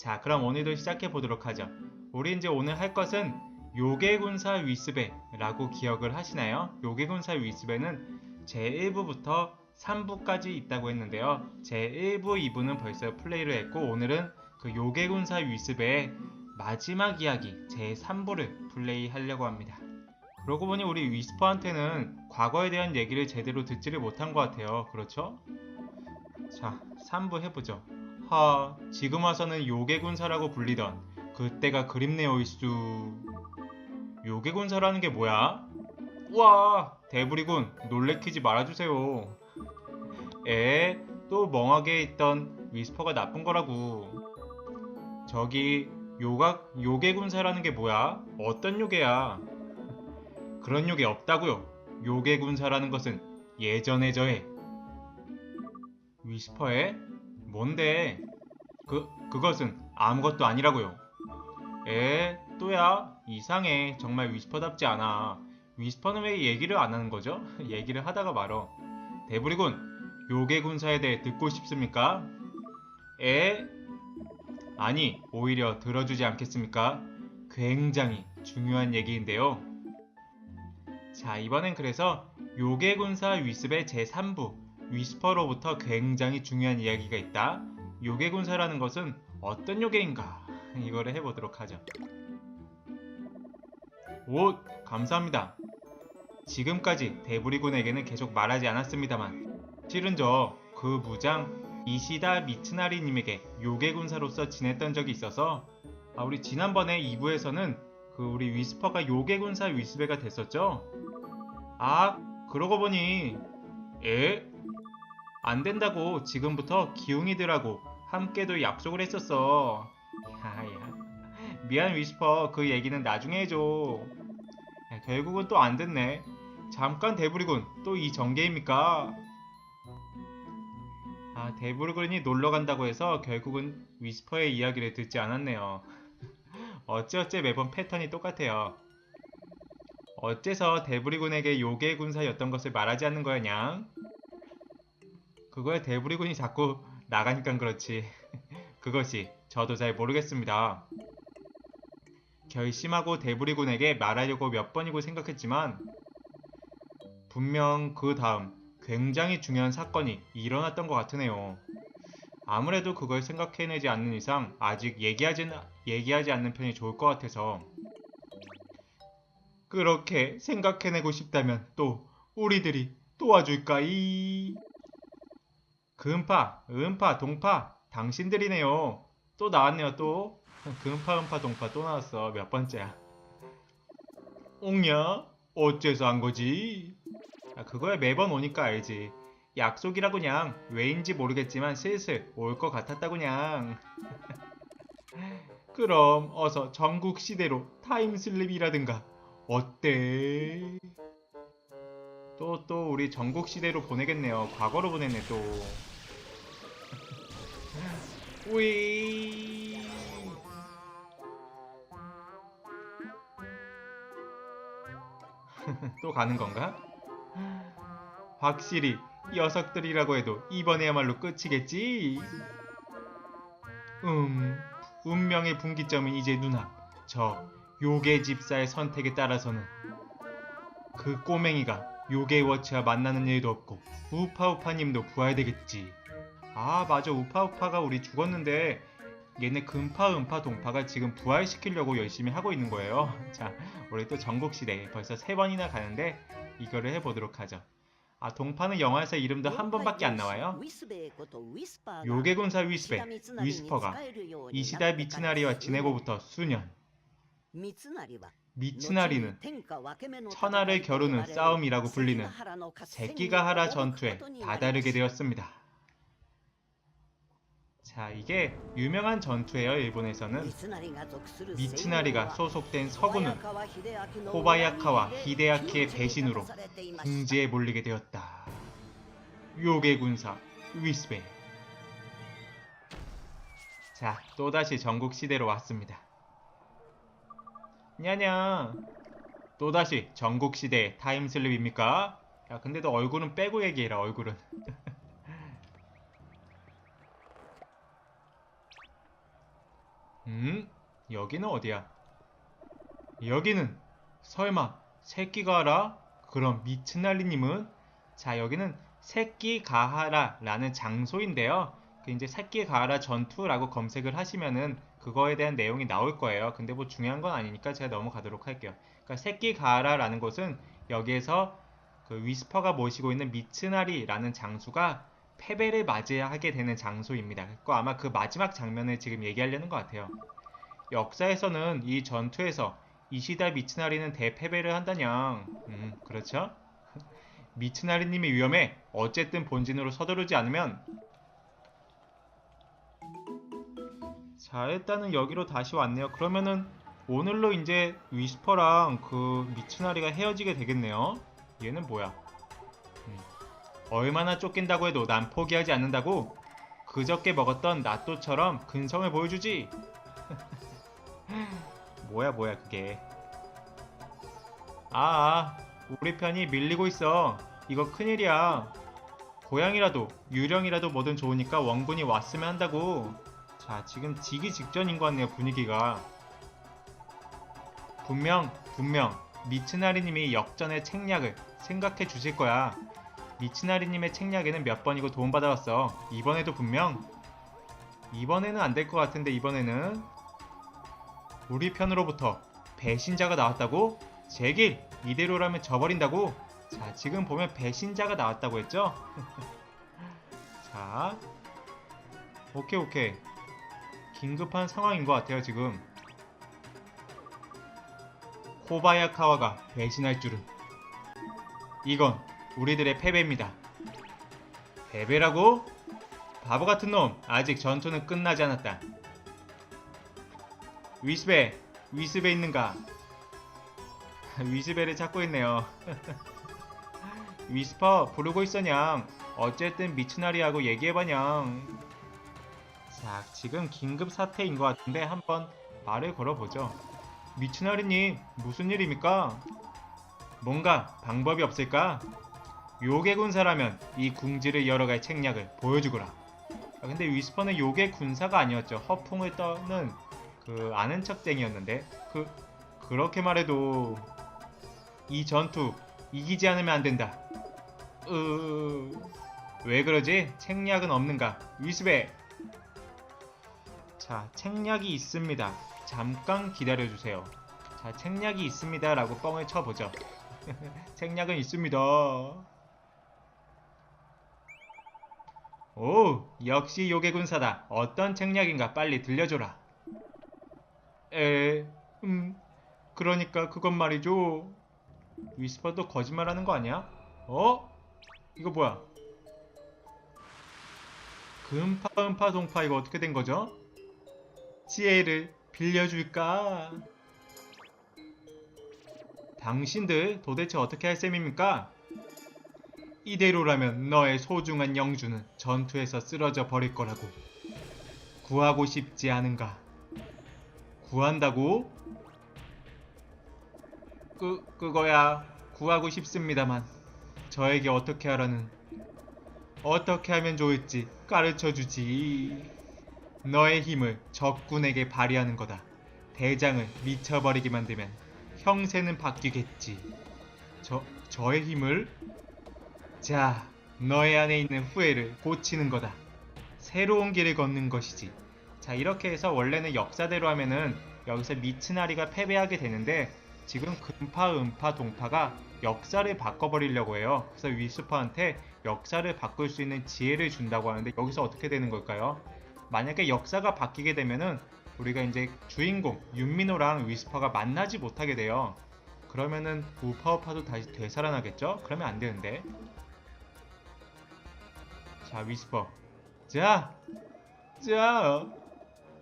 자, 그럼 오늘도 시작해 보도록 하죠. 우리 이제 오늘 할 것은 요괴군사 위스베라고 기억을 하시나요? 요괴군사 위스베는 제1부부터 3부까지 있다고 했는데요. 제1부, 2부는 벌써 플레이를 했고 오늘은 그 요괴군사 위스베의 마지막 이야기 제3부를 플레이하려고 합니다. 그러고 보니 우리 위스퍼한테는 과거에 대한 얘기를 제대로 듣지를 못한 것 같아요. 그렇죠? 자, 3부 해보죠. 하, 지금 와서는 요괴군사라고 불리던 그때가 그립네요, 일 수. 요괴군사라는 게 뭐야? 우와, 대부리군, 놀래키지 말아주세요. 에, 또 멍하게 있던 위스퍼가 나쁜 거라고. 저기, 요각, 요괴군사라는 게 뭐야? 어떤 요괴야? 그런 요괴 없다고요. 요괴군사라는 것은 예전의 저의 위스퍼의 뭔데? 그 그것은 아무것도 아니라고요. 에, 또야 이상해. 정말 위스퍼답지 않아. 위스퍼는 왜 얘기를 안 하는 거죠? 얘기를 하다가 말어. 대부리군, 요괴 군사에 대해 듣고 싶습니까? 에? 아니, 오히려 들어주지 않겠습니까? 굉장히 중요한 얘기인데요. 자, 이번엔 그래서 요괴 군사 위습의 제3부 위스퍼로부터 굉장히 중요한 이야기가 있다. 요괴 군사라는 것은 어떤 요괴인가? 이거를 해보도록 하죠. 오, 감사합니다. 지금까지 대부리군에게는 계속 말하지 않았습니다만 실은 저 그 무장 이시다 미츠나리님에게 요괴 군사로서 지냈던 적이 있어서 아, 우리 지난번에 2부에서는 그 우리 위스퍼가 요괴 군사 위스베가 됐었죠? 아, 그러고 보니 에? 안 된다고 지금부터 기웅이들하고 함께도 약속을 했었어. 야야. 미안 위스퍼 그 얘기는 나중에 해줘. 야, 결국은 또 안 됐네. 잠깐 대부리군 또 이 전개입니까? 아 대부리군이 놀러 간다고 해서 결국은 위스퍼의 이야기를 듣지 않았네요. 어찌어찌 매번 패턴이 똑같아요. 어째서 대부리군에게 요괴 군사였던 것을 말하지 않는 거였냐? 그거에 대부리군이 자꾸 나가니까 그렇지. 그것이 저도 잘 모르겠습니다. 결심하고 대부리군에게 말하려고 몇 번이고 생각했지만 분명 그 다음 굉장히 중요한 사건이 일어났던 것 같으네요. 아무래도 그걸 생각해내지 않는 이상 아직 얘기하지, 얘기하지 않는 편이 좋을 것 같아서 그렇게 생각해내고 싶다면 또 우리들이 도와줄까 이? 금파, 음파, 동파, 당신들이네요. 또 나왔네요, 또. 금파, 음파, 동파 또 나왔어. 몇 번째야. 옹냐? 어째서 한 거지? 아, 그거야 매번 오니까 알지. 약속이라 그냥 왜인지 모르겠지만 슬슬 올 것 같았다 그냥. 그럼 어서 전국 시대로 타임슬립이라든가 어때? 또 또 우리 전국 시대로 보내겠네요. 과거로 보냈네 또. 우이. 또 가는 건가? 확실히 녀석들이라고 해도 이번에야말로 끝이겠지? 음, 운명의 분기점은 이제 눈앞. 저 요괴 집사의 선택에 따라서는 그 꼬맹이가 요괴 워치와 만나는 일도 없고 우파우파님도 부활되겠지. 아 맞아 우파우파가 우리 죽었는데 얘네 금파 음파 동파가 지금 부활시키려고 열심히 하고 있는 거예요. 자 우리 또 전국시대 벌써 세 번이나 가는데 이거를 해보도록 하죠. 아 동파는 영화에서 이름도 한 번밖에 안 나와요. 요괴군사 위스베 위스퍼가 이시다 미츠나리와 지내고부터 수년 미츠나리는 천하를 겨루는 싸움이라고 불리는 새끼가 하라 전투에 다다르게 되었습니다. 자 이게 유명한 전투예요 일본에서는 미츠나리가 소속된 서구는 코바야카와 히데아키의 배신으로 궁지에 몰리게 되었다. 요괴 군사 위스베. 자, 또다시 전국 시대로 왔습니다. 냐냐. 또다시 전국 시대 타임슬립입니까? 야, 근데 너 얼굴은 빼고 얘기해라, 얼굴은. 음? 여기는 어디야? 여기는 설마 새끼가 하라? 그럼 미츠날리님은? 자 여기는 새끼 가하라 라는 장소인데요. 그 이제 새끼 가하라 전투라고 검색을 하시면은 그거에 대한 내용이 나올 거예요. 근데 뭐 중요한 건 아니니까 제가 넘어가도록 할게요. 그러니까 새끼 가하라라는 곳은 여기에서 그 위스퍼가 모시고 있는 미츠나리라는 장수가 패배를 맞이하게 되는 장소입니다. 그 아마 그 마지막 장면을 지금 얘기하려는 것 같아요. 역사에서는 이 전투에서 이시다 미츠나리는 대패배를 한다냥. 음, 그렇죠? 미츠나리님이 위험해. 어쨌든 본진으로 서두르지 않으면. 자, 일단은 여기로 다시 왔네요. 그러면은 오늘로 이제 위스퍼랑 그 미츠나리가 헤어지게 되겠네요. 얘는 뭐야? 음, 얼마나 쫓긴다고 해도 난 포기하지 않는다고? 그저께 먹었던 나또처럼 근성을 보여주지. 뭐야 뭐야 그게. 아, 아, 우리 편이 밀리고 있어. 이거 큰일이야. 고양이라도 유령이라도 뭐든 좋으니까 원군이 왔으면 한다고. 자, 지금 지기 직전인 것 같네요 분위기가. 분명 분명 미츠나리님이 역전의 책략을 생각해 주실 거야. 미츠나리님의 책략에는 몇 번이고 도움받아왔어. 이번에도 분명. 이번에는 안 될 것 같은데 이번에는 우리 편으로부터 배신자가 나왔다고? 제길 이대로라면 져버린다고? 자 지금 보면 배신자가 나왔다고 했죠? 자 오케이 오케이 긴급한 상황인 것 같아요 지금. 코바야카와가 배신할 줄은. 이건 우리들의 패배입니다. 패배라고? 바보 같은 놈 아직 전투는 끝나지 않았다. 위스베 위스베 있는가? 위스베를 찾고 있네요. 위스퍼 부르고 있어냥. 어쨌든 미츠나리하고 얘기해봐냥 자 지금 긴급 사태인 것 같은데 한번 말을 걸어보죠 미츠나리님 무슨 일입니까? 뭔가 방법이 없을까? 요괴 군사라면 이 궁지를 열어갈 책략을 보여주거라 아, 근데 위스퍼는 요괴 군사가 아니었죠 허풍을 떠는 그 아는 척쟁이였는데 그 그렇게 말해도 이 전투 이기지 않으면 안 된다. 으... 왜 그러지? 책략은 없는가? 위스베. 자, 책략이 있습니다. 잠깐 기다려 주세요. 자, 책략이 있습니다 라고 뻥을 쳐보죠. 책략은 있습니다. 오, 역시 요괴 군사다. 어떤 책략인가 빨리 들려줘라. 에, 음, 그러니까 그건 말이죠. 위스퍼도 거짓말하는 거 아니야? 어? 이거 뭐야? 금파 음파 동파 이거 어떻게 된 거죠? 지혜를 빌려줄까? 당신들 도대체 어떻게 할 셈입니까? 이대로라면 너의 소중한 영주는 전투에서 쓰러져 버릴 거라고. 구하고 싶지 않은가? 구한다고? 그, 그거야 구하고 싶습니다만 저에게 어떻게 하라는 어떻게 하면 좋을지 가르쳐 주지 너의 힘을 적군에게 발휘하는 거다 대장을 미쳐버리게 만들면 형세는 바뀌겠지 저, 저의 힘을? 자 너의 안에 있는 후회를 고치는 거다 새로운 길을 걷는 것이지 자 이렇게 해서 원래는 역사대로 하면은 여기서 미츠나리가 패배하게 되는데 지금 금파, 음파, 동파가 역사를 바꿔버리려고 해요. 그래서 위스퍼한테 역사를 바꿀 수 있는 지혜를 준다고 하는데 여기서 어떻게 되는 걸까요? 만약에 역사가 바뀌게 되면은 우리가 이제 주인공 윤민호랑 위스퍼가 만나지 못하게 돼요. 그러면은 우파우파도 다시 되살아나겠죠? 그러면 안 되는데. 자, 위스퍼. 자, 자,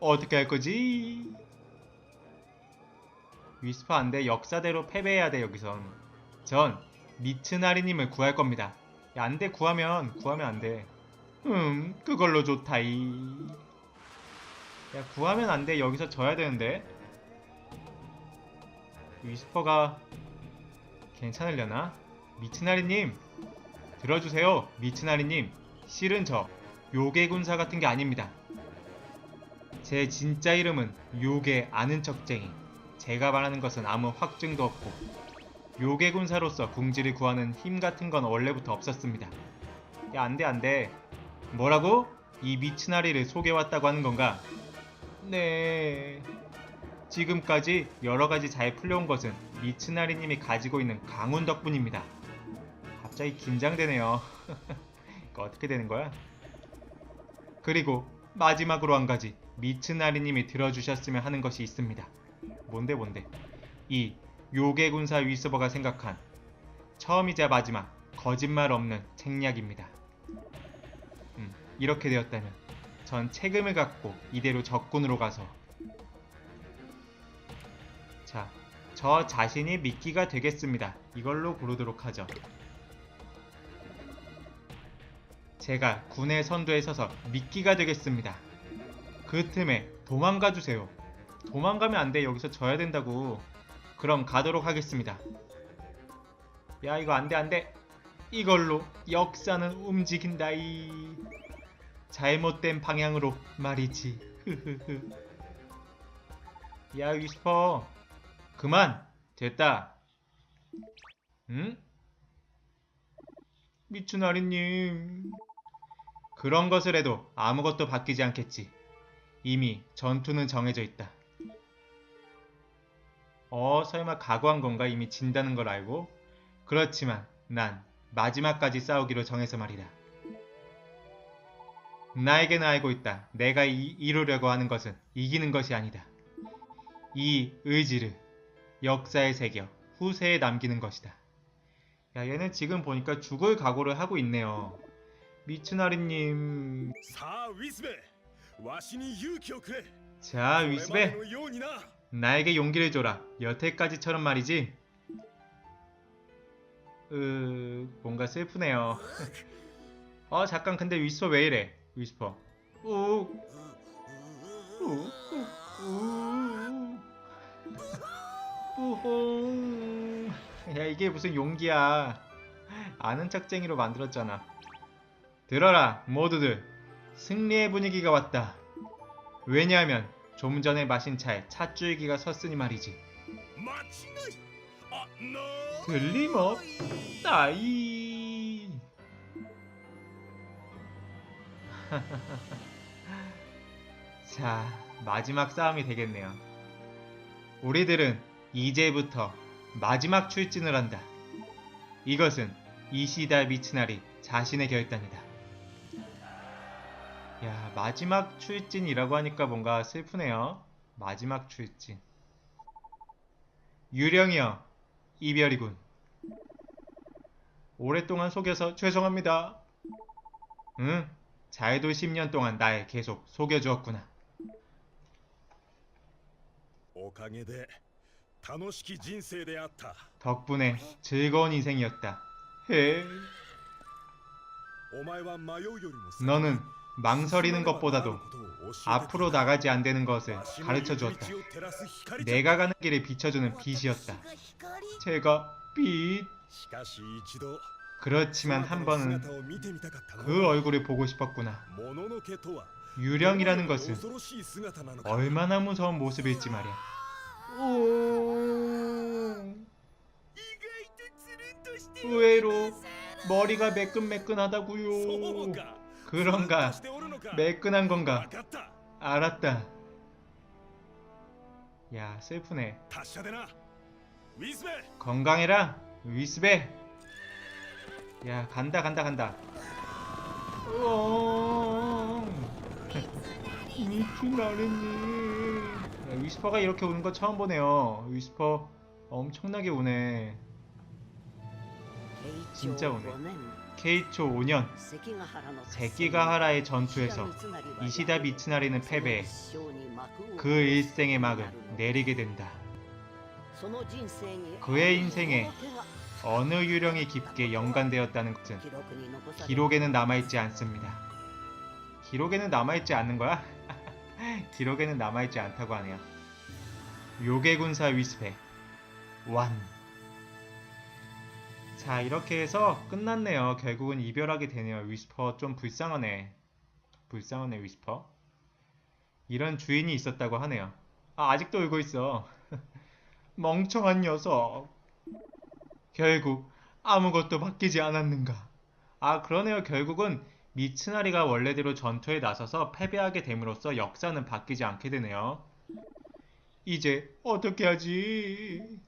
어떻게 할 거지? 위스퍼 안 돼. 역사대로 패배해야 돼, 여기선. 전 미츠나리님을 구할 겁니다. 야, 안 돼, 구하면, 구하면 안 돼. 음, 그걸로 좋다이. 야, 구하면 안 돼. 여기서 져야 되는데. 위스퍼가 괜찮으려나? 미츠나리님, 들어주세요. 미츠나리님, 실은 저 요괴 군사 같은 게 아닙니다. 제 진짜 이름은 요괴 아는 척쟁이. 제가 말하는 것은 아무 확증도 없고 요괴 군사로서 궁지를 구하는 힘 같은 건 원래부터 없었습니다. 야 안돼 안돼. 뭐라고? 이 미츠나리를 소개왔다고 하는 건가? 네. 지금까지 여러 가지 잘 풀려온 것은 미츠나리님이 가지고 있는 강운 덕분입니다. 갑자기 긴장되네요. 이거 어떻게 되는 거야? 그리고 마지막으로 한 가지 미츠나리님이 들어주셨으면 하는 것이 있습니다. 뭔데 뭔데? 이 요괴 군사 위스버가 생각한 처음이자 마지막 거짓말 없는 책략입니다. 음, 이렇게 되었다면 전 책임을 갖고 이대로 적군으로 가서 자, 저 자신이 미끼가 되겠습니다. 이걸로 고르도록 하죠. 제가 군의 선두에 서서 미끼가 되겠습니다. 그 틈에 도망가 주세요. 도망가면 안 돼. 여기서 져야 된다고. 그럼 가도록 하겠습니다. 야, 이거 안 돼, 안 돼. 이걸로 역사는 움직인다이. 잘못된 방향으로 말이지. 흐흐흐. 야, 위스퍼. 그만. 됐다. 응? 미츠나리님. 그런 것을 해도 아무것도 바뀌지 않겠지. 이미 전투는 정해져 있다. 어, 설마 각오한 건가? 이미 진다는 걸 알고? 그렇지만 난 마지막까지 싸우기로 정해서 말이다. 나에게는 알고 있다. 내가 이, 루려고 하는 것은 이기는 것이 아니다. 이 의지를 역사에 새겨 후세에 남기는 것이다. 야 얘는 지금 보니까 죽을 각오를 하고 있네요. 미츠나리님 자 위스베 나에게 용기를 줘라. 여태까지처럼 말이지. 으... 뭔가 슬프네요. 어 잠깐 근데 위스베 왜 이래? 위스퍼. 오, 오, 오, 오, 야 이게 무슨 용기야. 아는 짝쟁이로 만들었잖아. 들어라 모두들. 승리의 분위기가 왔다. 왜냐하면 좀 전에 마신 차에 찻줄기가 섰으니 말이지. 아, 들림없 다이. 자, 마지막 싸움이 되겠네요. 우리들은 이제부터 마지막 출진을 한다. 이것은 이시다 미츠나리 자신의 결단이다. 야, 마지막 출진이라고 하니까 뭔가 슬프네요. 마지막 출진. 유령이여, 이별이군. 오랫동안 속여서 죄송합니다. 응, 잘도 10년 동안 날 계속 속여주었구나. おかげで楽しき人生であった 덕분에 즐거운 인생이었다. 헤, お前は迷うよりも 너는 망설이는 것보다도 앞으로 나가지 안 되는 것을 가르쳐 주었다. 내가 가는 길을 비춰주는 빛이었다. 제가 빛. 그렇지만 한 번은 그 얼굴을 보고 싶었구나. 유령이라는 것은 얼마나 무서운 모습일지 말이야. 의외로 머리가 매끈매끈하다고요. 그런가? 매끈한 건가? 알았다. 야 슬프네. 건강해라 위스베. 야, 간다, 간다, 간다. 미츠나리님. 야, 위스퍼가 이렇게 우는 거 처음 보네요. 위스퍼 엄청나게 우네. 진짜 오네. 케이초 5년 세키가하라의 전투에서 이시다 미츠나리는 패배해 그 일생의 막을 내리게 된다. 그의 인생에 어느 유령이 깊게 연관되었다는 것은 기록에는 남아있지 않습니다. 기록에는 남아있지 않는 거야? 기록에는 남아있지 않다고 하네요. 요괴군사 위스페 완. 자 이렇게 해서 끝났네요. 결국은 이별하게 되네요. 위스퍼 좀 불쌍하네. 불쌍하네 위스퍼. 이런 주인이 있었다고 하네요. 아, 아직도 울고 있어. 멍청한 녀석. 결국 아무것도 바뀌지 않았는가. 아, 그러네요. 결국은 미츠나리가 원래대로 전투에 나서서 패배하게 됨으로써 역사는 바뀌지 않게 되네요. 이제 어떻게 하지?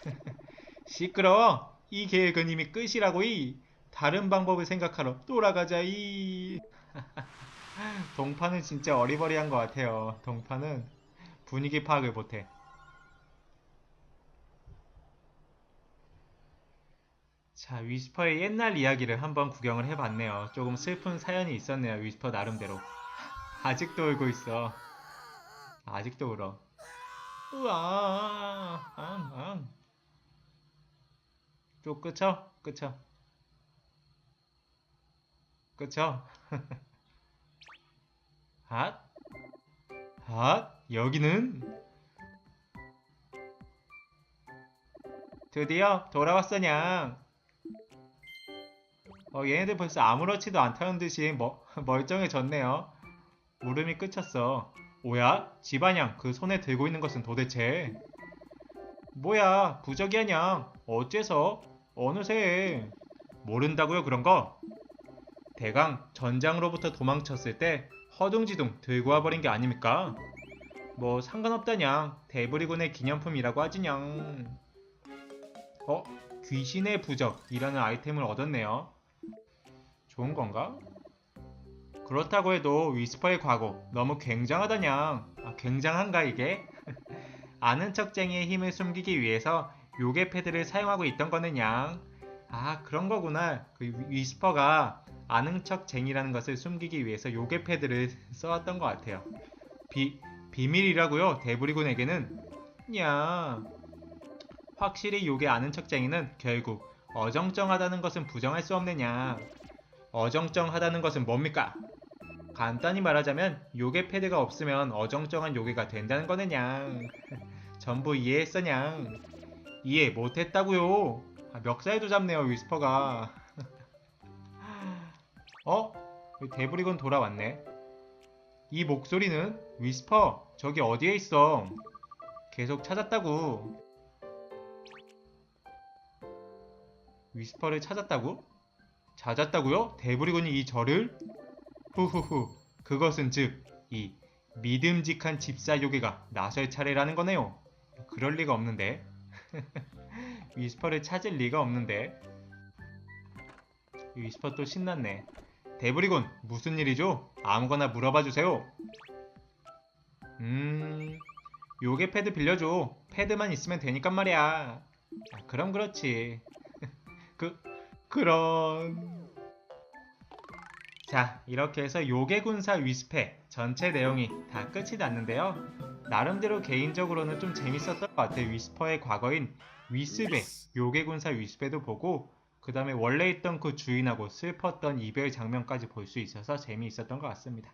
시끄러워. 이 계획은 이미 끝이라고 이. 다른 방법을 생각하러 돌아가자 이. 동파는 진짜 어리버리한 것 같아요. 동파는 분위기 파악을 못해. 자, 위스퍼의 옛날 이야기를 한번 구경을 해봤네요. 조금 슬픈 사연이 있었네요. 위스퍼 나름대로. 아직도 울고 있어. 아직도 울어. 우와, 앙, 앙. 또 그쳐? 그쳐? 그쵸? 핫? 핫? 여기는? 드디어 돌아왔어냥. 어, 얘네들 벌써 아무렇지도 않다는 듯이 멀, 멀쩡해졌네요. 물음이 끝쳤어. 오야? 집안양, 그 손에 들고 있는 것은 도대체? 뭐야, 부적이야, 냥. 어째서? 어느새? 모른다고요, 그런 거? 대강 전장으로부터 도망쳤을 때 허둥지둥 들고 와버린 게 아닙니까? 뭐 상관없다냥 대부리군의 기념품이라고 하지냥 어? 귀신의 부적이라는 아이템을 얻었네요 좋은 건가? 그렇다고 해도 위스퍼의 과거 너무 굉장하다냥 아, 굉장한가 이게? 아는 척쟁이의 힘을 숨기기 위해서 요괴 패드를 사용하고 있던 거느냥 아 그런 거구나 그 위- 위스퍼가 아는 척쟁이라는 것을 숨기기 위해서 요괴 패드를 써왔던 것 같아요. 비, 비밀이라고요? 대부리군에게는? 야 확실히 요괴 아는 척쟁이는 결국 어정쩡하다는 것은 부정할 수 없느냐. 어정쩡하다는 것은 뭡니까? 간단히 말하자면 요괴 패드가 없으면 어정쩡한 요괴가 된다는 거느냐. 전부 이해했어냥. 이해 못했다고요. 아, 멱살도 잡네요 위스퍼가. 어? 왜 대부리군 돌아왔네. 이 목소리는 위스퍼 저기 어디에 있어? 계속 찾았다고. 위스퍼를 찾았다고? 찾았다고요? 대부리군이 이 저를? 후후후. 그것은 즉 이 믿음직한 집사 요괴가 나설 차례라는 거네요. 그럴 리가 없는데. 위스퍼를 찾을 리가 없는데. 이 위스퍼 또 신났네. 대부리군, 무슨 일이죠? 아무거나 물어봐 주세요. 음, 요괴 패드 빌려줘. 패드만 있으면 되니까 말이야. 아, 그럼 그렇지. 그, 그런. 자, 이렇게 해서 요괴군사 위스페 전체 내용이 다 끝이 났는데요. 나름대로 개인적으로는 좀 재밌었던 것 같아요. 위스퍼의 과거인 위스베, 요괴군사 위스베도 보고 그 다음에 원래 있던 그 주인하고 슬펐던 이별 장면까지 볼 수 있어서 재미있었던 것 같습니다.